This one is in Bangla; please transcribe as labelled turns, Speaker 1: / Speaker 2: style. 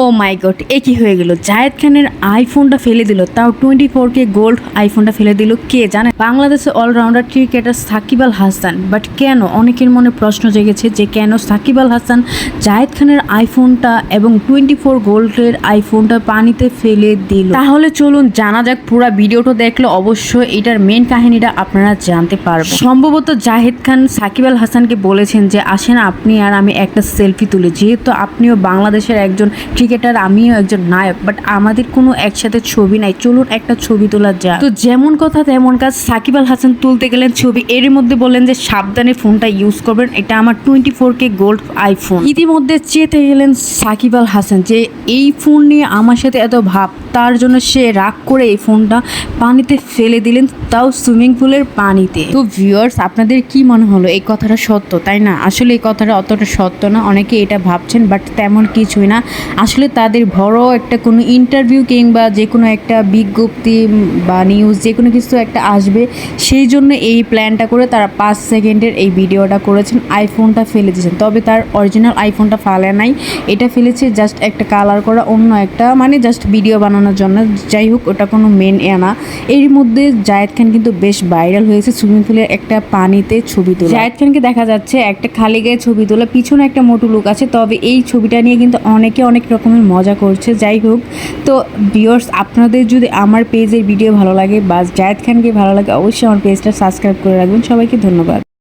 Speaker 1: ও মাই গড এ হয়ে গেল? জায়েদ খানের আইফোনটা ফেলে দিল, তাও টোয়েন্টি ফোর কে গোল্ড আইফোনটা ফেলে দিল কে জানে? বাংলাদেশে allrounder cricketer Shakib Al Hasan but কেন? অনেকের মনে প্রশ্ন জেগেছে যে কেন সাকিব আল হাসান জায়েদ খানের আইফোনটা এবং টোয়েন্টি ফোর গোল্ডের আইফোনটা পানিতে ফেলে দিল? তাহলে চলুন জানা যাক, পুরো ভিডিওটা দেখলে অবশ্যই এটার মেন কাহিনীটা আপনারা জানতে পারবেন। সম্ভবত জাহেদ খান সাকিব আল হাসানকে বলেছেন যে, আসেন আপনি আর আমি একটা সেলফি তুলি। যেহেতু আপনিও বাংলাদেশের একজন ক্রিকেটার আমিও একজন নায়ক বাট আমাদের কোনো একসাথে ছবি নাই। চলুন একটা ছবি তোলা যায় তো যেমন কথা তেমন কাজ, সাকিব আল হাসান তুলতে গেলেন ছবি এর মধ্যে বললেন যে সাবধানে ফোনটা ইউজ করবেন, এটা আমার twenty four K gold iPhone ইতিমধ্যে চেতে গেলেন সাকিব আল হাসান যে, এই ফোন নিয়ে আমার সাথে এত ভাব তার জন্য সে রাগ করে এই ফোনটা পানিতে ফেলে দিলেন, তাও সুইমিং পুলের পানিতে। তো ভিউয়ার্স আপনাদের কি মনে হলো? এই কথাটা সত্য, তাই না? আসলে এই কথাটা অতটা সত্য না, অনেকে এটা ভাবছেন বাট তেমন কিছুই না। আসলে তাদের বড় একটা কোনো ইন্টারভিউ কিংবা যে কোনো একটা বিজ্ঞপ্তি বা নিউজ যে কোনো কিছু একটা আসবে, সেই জন্য এই প্ল্যানটা করে তারা পাঁচ সেকেন্ডের এই ভিডিওটা করেছেন। আইফোনটা ফেলে দিয়েছেন। তবে তার অরিজিনাল আইফোনটা ফালে নাই। এটা ফেলেছে জাস্ট একটা কালার করা, অন্য একটা মানে জাস্ট ভিডিও বানানোর জন্য। যাই হোক, ওটা কোনো মেন এ না। এর মধ্যে জায়েদ খান কিন্তু বেশ ভাইরাল হয়েছে সুইমিং পুলের একটা পানিতে ছবি তোলা। জায়েদ খানকে দেখা যাচ্ছে, একটা খালি গায়ে ছবি তোলা, পিছনে একটা মোটু লুক আছে। তবে এই ছবিটা নিয়ে কিন্তু অনেকে অনেক রকমের মজা করছে। যাই হোক, তো ভিউয়ার্স আপনাদের যদি আমার পেজের ভিডিও ভালো লাগে বা জায়েদ খানকে ভালো লাগে, অবশ্যই আমার পেজটা সাবস্ক্রাইব করে রাখবেন। সবাইকে ধন্যবাদ।